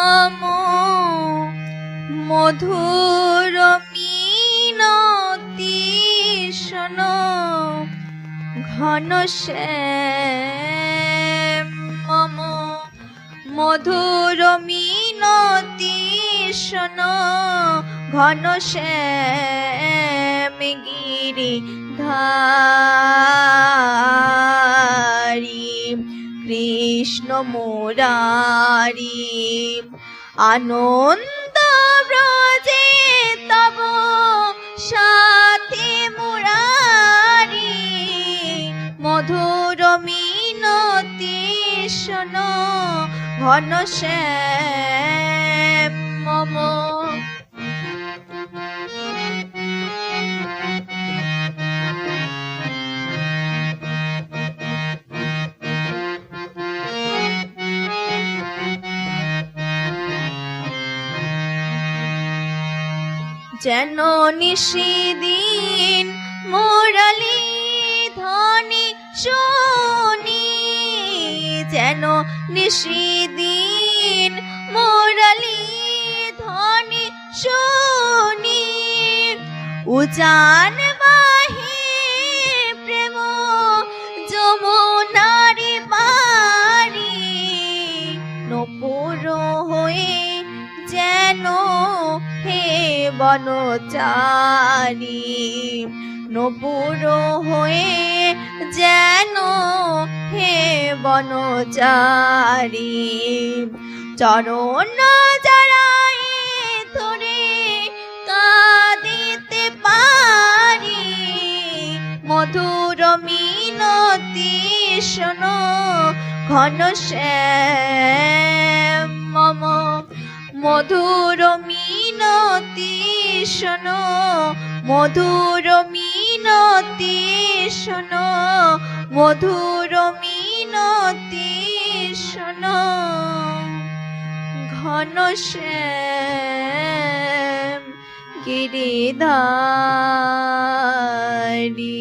নাম মধুর মিনতি শোন ঘন মম মধুর মিনতি শোন ঘন শ্যাম গিরি ধা কৃষ্ণ মোরারি আনন্দ ব্রজে তব সাথে মুরারি। মধুর মিনতি শোন ঘন শ্যাম যেন নিশিদিন মুরলি ধ্বনি শুনি যেন নিশিদিন মুরলি ধ্বনি শুনি। উজান বনচারি। নপুর হয়ে যেন হে বনচারি। চরণ জড়াই ধরে কাঁদিতে পারি। মধুর মিনতি শোনো ঘন শ্যাম। মম মধুর মিনতি শোনো মধুর মিনতি শোনো মধুর মিনতি শোনো। ঘন শ্যাম গিরিধারী।